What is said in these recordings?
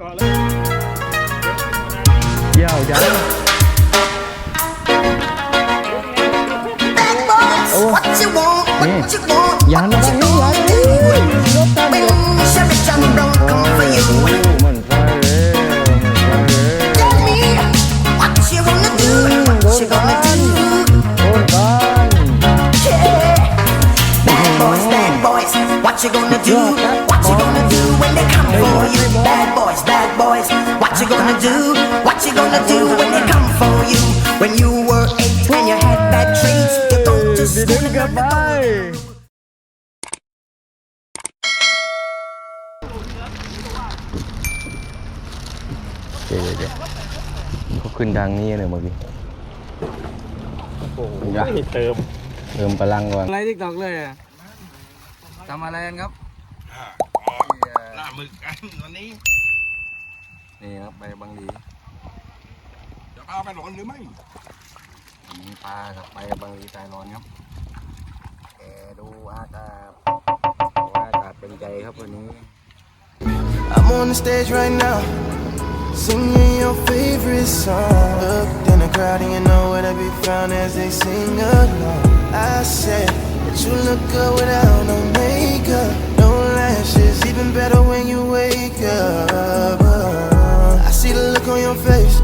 ก่อนเลยเยี่ยวจัง Bad boys, what you want, what you want, ยานมา what ทาง you นี้ยาน gonna เอ้ย do? รถตั้ง When อยู่ Chevy John don't come gonna do when they come for you? When you were eight and you had bad traits, you go to ดี school ดึง and กลับ learn ไป the เดี๋ยวเดี๋ยวเขาขึ้นทางนี้เลยเมื่อกี้โอ้โหเติมเติมพลังก่อนอะไรทิกตอกเลยอะทำอะไรกันครับล่าหมึกกันวันนี้ นี่ครับใบบางดี จะพาไปหลอนหรือไม่ มีปลากับใบบางดีตายร้อนครับแกดูอากาศโอ้อากาศเป็นใจครับวันนี้ I'm on the stage right now, singing your favorite song. Looked in the crowd and you know where to be found as they sing along. I said that you look good without no makeup, no lashes, even better when you wake up. Uh, I see the look on your face,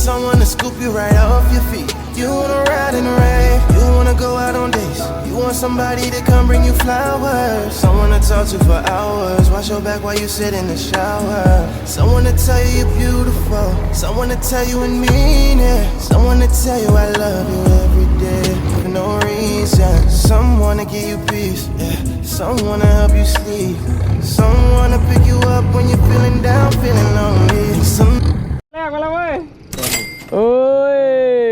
someone to scoop you right off your feet. You wanna ride in the rave, you wanna go out on dates. You want somebody to come bring you flowers. Someone to talk to for hours. Wash your back while you sit in the shower. Someone to tell you you're beautiful. Someone to tell you and mean it. Someone to tell you I love you every day for no reason. Someone to give you peace. Yeah. Someone to help you sleep. Someone to pick you up when you're feeling down, feeling lonely. Some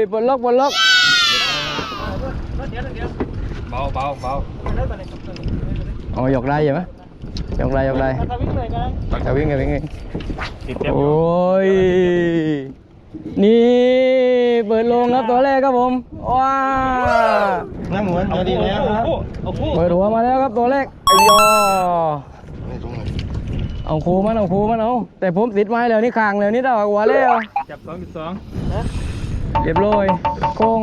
ยปลดล็อกปลดล็อกเบาเบาเบาอ๋อหยอกได้ใช่ไหมหยอกได้หยอกได้จะวิ่งกันวิ่งกันติดเต็มโอ้ยนี่เปิดโรงครับตัวแรกครับผมว้าน้ำเหมือนจะดีแล้วครับเอาคู่เปิดหัวมาแล้วครับตัวแรกไอ้ยอเอาครูมันเอาครูมันเอาแต่ผมติดไม้แล้วนี่คางแล้วนี่ดอกหัวแล้วจับสองจุดสอง เรียบร้อยโค้ง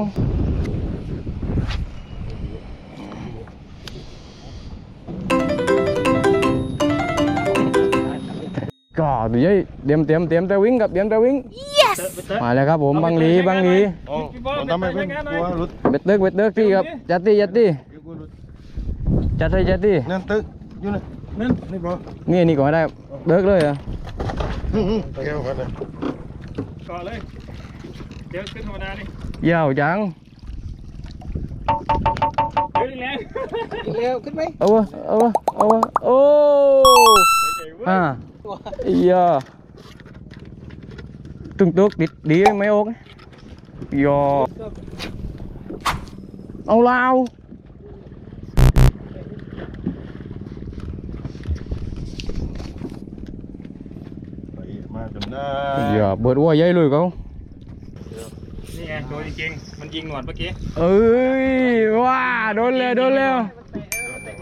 ก็เดี๋ยวเตรียมเตรียมเตรียมแต่วิ่งกับเตรียมแต่วิ่งมาแล้วครับผมบังลีบังลีโอ้ผมทำไมเป็นกลัวรุดเบ็ดเติกเบ็ดเติกที่ครับจัดตีจัดตีจัดให้จัดตีนั่นตึกอยู่นะนั่นนี่บอนี่นี่ก่อนได้เดิกเลยเหรอะไปแก้วกันเลยก่อนเลย เดี๋ยวขึ้นธรรมดานี่ยาวจังเฮ้ยแรงเร็วขึ้นไหมเอาวะเอาวะเอาวะโอ้อ่าอียาตึงตึกดิดดีไม่โอกยอเอาลาวไปมาจนได้อย่าเบิดวัวใหญ่เลยเขานี่ไงโดนจริงๆมันยิงหนวดเมื่อกี้เอ้ยว้าโดนเลยโดนแล้ว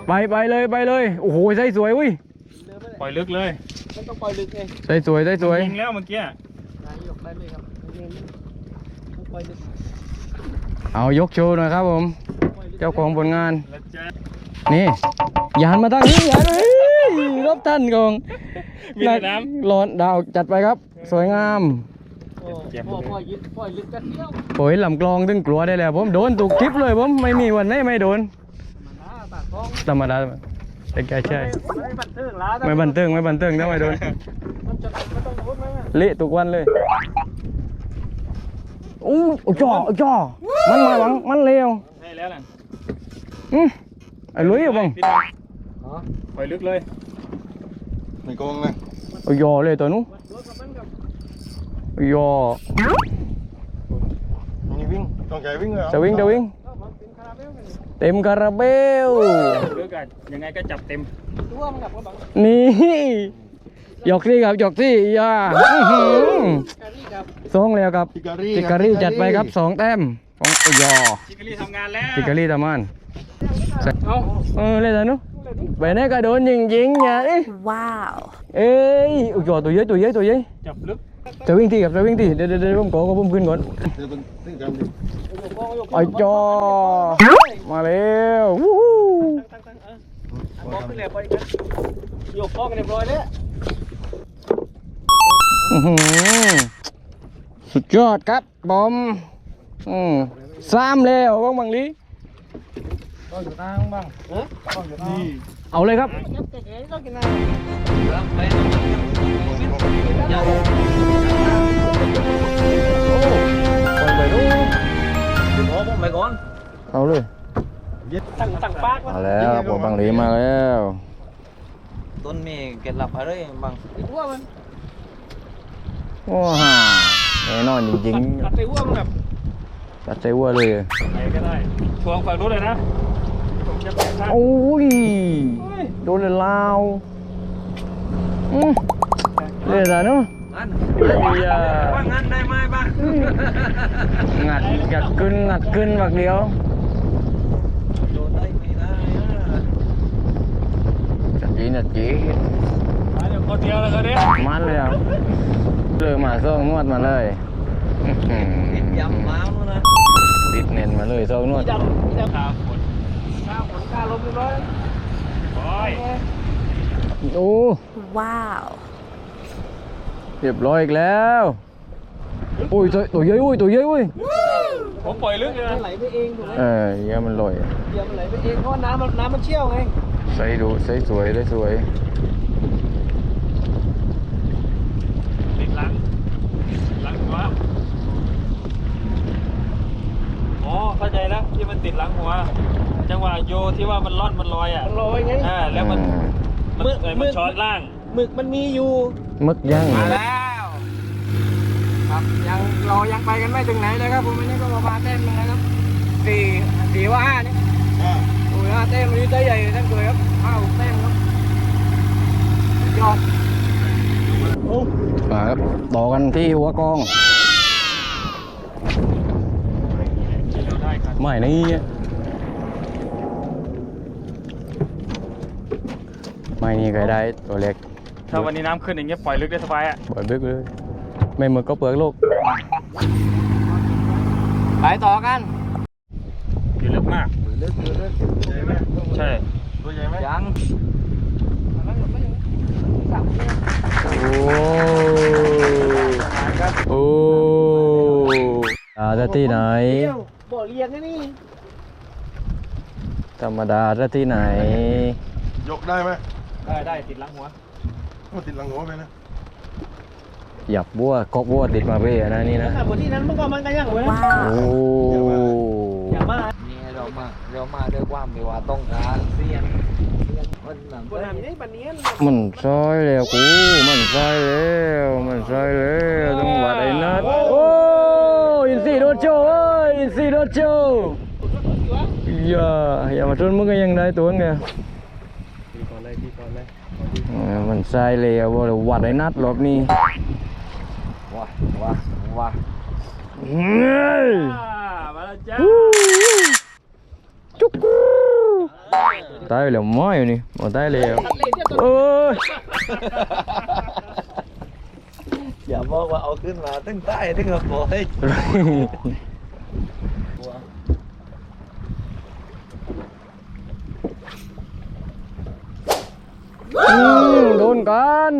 ไปไปเลยไปเลยโอ้โหใส่สวยอุ้ยปล่อยลึกเลยมันต้องปล่อยลึกไงใส่สวยใส่สวยยิงแล้วเมื่อกี้นายยกได้เลยครับต้องปล่อยลึกเอายกโชว์หน่อยครับผม เจ้าของผลงานแล้วจะนี่ยานมาตั้งนี้ยานเฮ้ยรบท่านกองมีแต่น้ร้อนดาวจัดไปครับ สวยงาม โอ้พ่อปล่อยยึดปล่อยลึกกันเดียวโอ้ยลำกลองตึงกลัวได้แล้วผมโดนถูกคลิปเลยผมไม่มีวันไหนไม่โดนมันนะปากท้องธรรมดาแต่แกใช่ไม่บันเทิงล้าไม่บันเทิงไม่บันเทิงถ้าไม่โดนมันจะไม่ต้องพูดไหมเละทุกวันเลยอู้จ่อจ่อมันมาหวังมันเลวำใช่แล้วน่ะอืมไอ้ลุยอะบังปิดเลยปล่อยลึกเลยไม่โกงนะเอายอเลยตัวนู้นเอา ยอนี่วิ่งต้องใจวิ่งเลยจะวิ่งจะวิ่ง เต็มคาราเบลลึกอะยังไงก็จับเต็มตัวมันกับกระบังนี่หยอกซี่ครับหยอกซี่อย่าอื้อหือการีครับสองแล้วครับพิการีติการีจัดไปครับสองแต้มของไอ้ยอชิคกี้พายทำงานแล้วติการีตามานเอาเออเลยนะนุไปไหนก็โดนยิงยิงอย่าเอ้ย Wow. เอ้ยโอ้ยตัวเยอะตัวเยอะตัวเยอะจับลึก จะวิ่งทีกับจะวิ่งทีเดี๋ยวเดี๋ยวเดี๋ยวผมขอก็ผมขึ้นก่อนไอ้จอมาแล้ววู้ฮู้บอกขึ้นเลยไปกันยกกองกันเรียบร้อยแล้วสุดยอดครับบอมอืมสามแล้วบ้างบังลีเองอยู่ตั้งบ้างเลยครับไป ก่อนเอาเลยตั้งตั้งปากมาแล้วครับผมบังลีมาแล้ว ต้นมีเกล็ดลับอะไรบ้างว่ามันว้าแน่นอนจริงตัดไปว่ามันแบบๆตัดใจวัวเลยไหนก็ได้ทวงฝั่งนู้นเลยนะผม จะแปะข้างโอ้ย โดนเลยลาวอืมเลยนะเนาะงั้นไอ้ยาว่างั้นได้ไหมบ้างงัดงัดขึ้นงัดขึ้นบักเดียวโดนได้ไม่ได้อะจัดจีนัดจีมาเดี๋ยวคนเดียวแล้วก็เนี่ยมันเลยอะเลยมาส่งนวดมาเลยอื้อหือติดยำม้าวนู่นนะติดเน้นมาเลยส่งนวด ลมเรียบร้อยโอ้ยโอ้ Wow. เรียบร้อยอีกแล้วโอ้ยตัวตัวใหญ่อุ้ยตัวใหญ่อุ้ยผมปล่อยลึกเลยนะไหลไปเองถูกไหมเออเหี้ยมันลอยเดี๋ยวมันไหลไปเองเพราะน้ำมันน้ำมันเชี่ยวไงใส่ดูใส่สวยได้สวยติดหลังหลังหัวอ๋อ เข้าใจแล้วที่มันติดหลังหัว จังหวะโยที่ว่ามันล่อนมันลอยอะลอยไงอ่าแล้วมันอืมมันเอ้ยมันช้อนล่างหมึกมันมีอยู่มึกย่างมาแล้วครับยังรอยังไปกันไม่ถึงไหนเลยครับผมอันนี้ก็ประมาณเต้มหนึงนะครับสี่สี่ว่าห้านี่โอ้ยห้าเต้มอันนี้ได้ใหญ่ทั้งตัวครับห้าหกเต้มครับสุดยอดมาครับต่อกันที่หัวกอง ไม่นี่ไม่นี่ก็ได้ตัวเล็กถ้าวันนี้น้ำขึ้นอย่างเงี้ยปล่อยลึกได้สบายอะบ่อยบึกเลย ไม่หมึกก็เปลือกโลก ไปต่อกันอยู่ลึกมากใช่ยังโอ้โอ้อาจะที่ไหน บ่อเรียนนี่ธรรมดาจะที่ไหน ยกได้ไหมได้ได้ติดหลังหัวมันติดหลังหัวไปนะหยับบัวกอกบัวติดมาเบ้นะนี่นะบนที่นั้นเมื่อก่อนมันก็ยังเหมือนโอ้ อย่ามานี่เรามาเรามาด้วยความที่ว่าต้องการเสียนเสียนคนหนังบนนั้นนี่ปันนี้มันซอยแล้วกู มันซอยแล้ว มันซอยแล้วต้องวัดไอ้นัดโอ้อินซีโดนโจเอ้ยอินซีโดนโจอย่าอย่ามาชนมึงก็ยังได้ตัวไงตีก่อนเลยตีก่อ นเลยเออมันซอยแล้วบ่ได้วัดไอ้นัดรอบนี้ว้าว้าว้าเฮ้ยมาแล้วจ้า จุกกูตายแล้วไม่อยู่นี่บ่ตายแล้วโอ้ย อย่าบอกว่าเอาขึ้ นมาตั้งใต้ตั้งกระโปรงอืมโดนกัน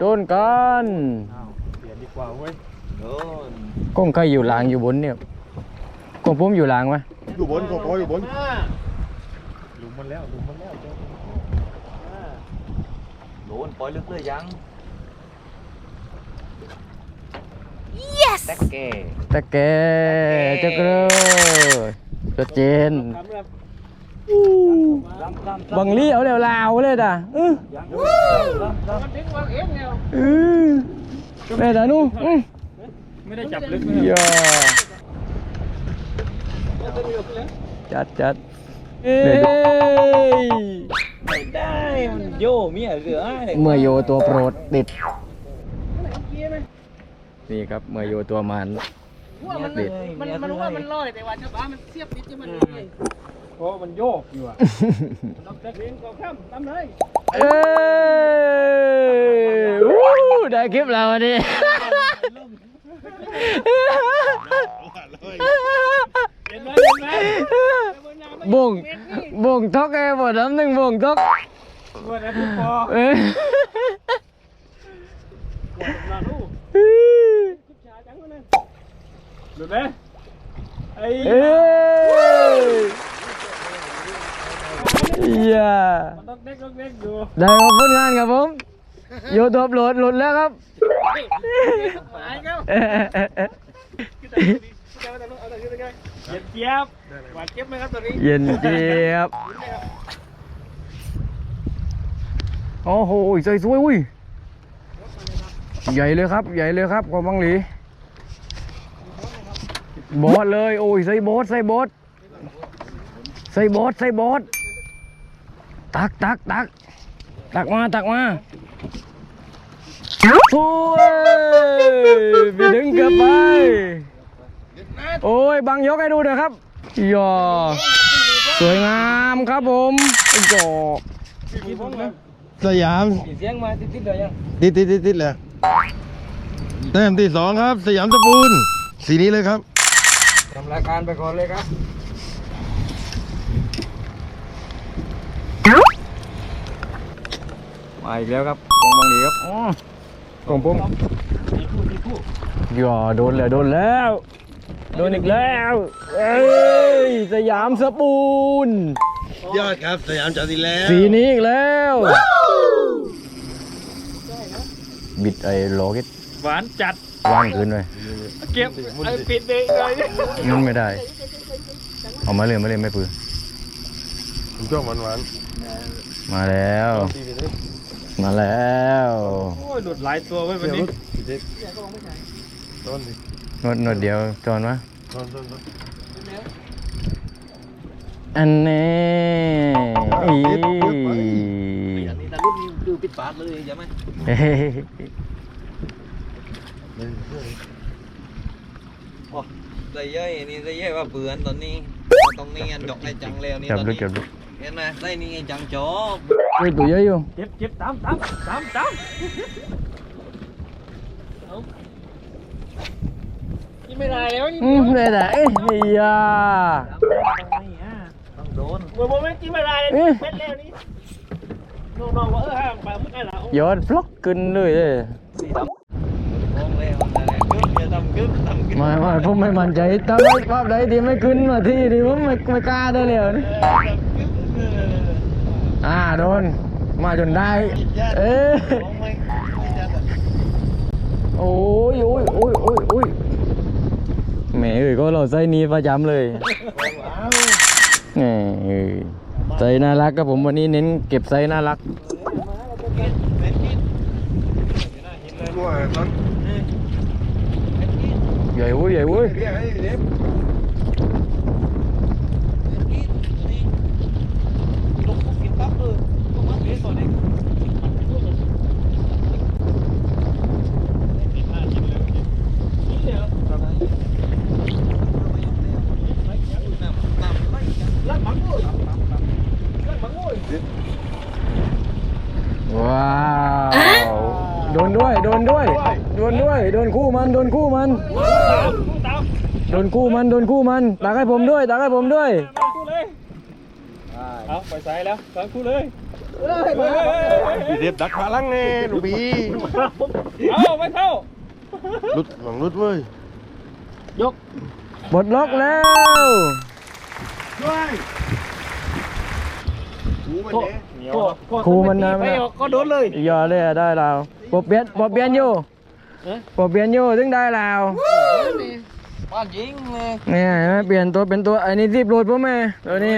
โดนกันเปลี่ยนดีกว่าเว้ยโดนกล้องใครอยู่หลังอยู่บนเนี่ยกล้องผมอยู่หลังไหมอยู่บนก็พออยู่บนหลุมมันแล้วหลุมมันแล้วโดนปล่อยลึกเลยยัง Yes. แตกแก่ตะแกเจ้าเกลือชัดเจนทำแบบบังลี่เอาแล้วลาวเลยด่ะอื้อมันถึงวางเองแล้วอื้อแม่ตาหนูอื้อไม่ได้จับลึกอย่าจัดจัดเอ้ยไม่ได้มันโยเมียเหลือไอ้เมื่อโยตัวโปรดติดนี่ครับเมื่อโยตัวมันว่ามันติดมันมันรู้ว่ามันลอยแต่ว่าชาวบ้านมันเสียบติดที่มัน โอ้มันโยกอยู่อะน้องเด็กเลี้ยงกองข้ามตามเลยเอ้ยวู้ได้คลิปแล้ววันนี้ เห็นไหมเห็นไหมบ่งบ่งทอกไอ้บ่น้ำหนึ่งบ่งทอกเมื่อไหร่พี่ปอเอ้ยปวดหน้าลูกชาจังเลยดูไหมไอ้ เอ้ย อย่ามันต้องเด็กต้องเด็กอยู่ได้ขอบคุณงานครับผมโยทูบโหลดโหลดแล้วครับหายครับเอ้ยเอ้ยเอ้ยเย็นเจี๊ยบหวานเจี๊ยบไหมครับตัวนี้เย็นเจี๊ยบโอ้โหสวยสวยอุ้ยใหญ่เลยครับ ใหญ่เลยครับกว่าบังหลีบอสเลย โอ้ยใส่บอสใส่บอสใส่บอสใส่บอส ตักตักตักตักมาตักมาสวยพี่ดึงเกือบไป โอ้ยบังยกให้ดูหน่อยครับย่อสวยงามครับผมโอ้โหสยามเสียงมาติดๆเลยยังติดติดติดติดเลยแต้มที่สองครับ สยามสปูนสีนี้เลยครับทำรายการไปก่อนเลยครับ มาอีกแล้วครับกองบังหลีครับอ๋อของผมย่อโดนแล้วโดนแล้ว โดนอีกแล้ว เอ้ยสยามสปูน ยอดครับสยามจอดีแล้วสีนี้อีกแล้ว บิดไอ้โลกิตหวานจัดว่างคืนเลยเก็บไอ้ปิดเองเลยมันไม่ได้ เอามาเลยมาเลยไม่ปืนผมชอบหวานหวานมาแล้ว มาแล้วโอ้ยหลุดหลายตัวไว้วันนี้ต้นดินวดนวดเดียวจอนวะต้นต้นต้นอันนี้อีอันนี้ตาลูกนี่ดูปิดปากเลยใช่ไหมเฮ้ยใส่ย่อยนี่ใส่ย่อยว่าเบื่อนตอนนี้ตรงนี้อันดอกไอ้จังแล้วนี่จับตอนลึกนี้จับลึกเห็นไหมใส่นี่ไอ้จังจอบ เฮ้ยตัวใหญ่อยู่เจ็บเจ็บตามตามตามตามนี่ไม่ได้แล้วนี่อืมได้แต่เอ้ยเฮียต้องโดนเมื่อโมเมนต์ที่ไม่ได้เลยเอ๊ะเป็นแล้วนี่น้องๆว่าเออห่างไปมึงไอ้เหล่ายอดฟลอกขึ้นเลยเอ้ยสีดำมองแล้วนั่นแหละกึ๊บอย่าทำกึ๊บทำกึ๊บไม่ไม่ผมไม่มั่นใจถ้าไม่ภาพใดที่ไม่ขึ้นมาที่นี่ผมไม่ไม่กล้าได้เลยนี่ อ่าโดน มาจนได้ เอ้ยมองไม่ไม่จัดอะโอ้ยโอ้ยโอ้ยโอ้ยโอ้ยแหมเอ้ยก็เราใส่นี้ประจำเลยแหมเอ้ยใส่น่ารักครับผมวันนี้เน้นเก็บใส่น่ารักกลัวต้นใหญ่เว้ยใหญ่เว้ย เรียกให้เรียก ว้าวโดนด้วยโดนด้วยโดนด้วยโดนคู่มันโดนคู่มัน ตาม โดน คู่มันโดนคู่มันตักให้ผมด้วยตักให้ผมด้วยตามคู่เลยเอาไปใส่แล้วตามคู่เลยพี่เด็บดักพลังเน่ลูกบีเอาไม่เข้ารุดหวังรุดเว้ยปลดล็อกแล้วคู่มันนะไม่ออกก็โดนเลยอย่าเลยอะได้แล้วปอบเปลี่ยนปอบเปลี่ยนอยู่ปอบเปลี่ยนอยู่ถึงได้แล้ว บ้านยิงเลยเนี่ยเห็นไหมเปลี่ยนตัวเป็นตัวอันนี้รีบโหลดพ่อแม่ตัวนี้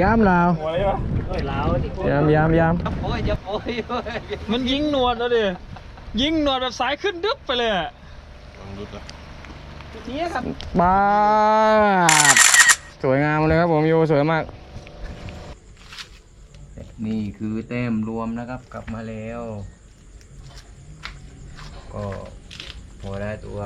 ย้ำแล้วหัวอะไรวะเฮ้ยลาวดิย้ำย้ำย้โอ้ยจะโอ้ยเว้ยมันยิงหนวดแล้วดิยิงหนวดแบบสายขึ้นดึ๊บไปเลยอะหวังรุดอะนี่ครับำบ้าดสวยงามเลยครับผมโยสวยมาก นี่คือแต้มรวมนะครับกลับมาแล้ว ก็พอได้ตัว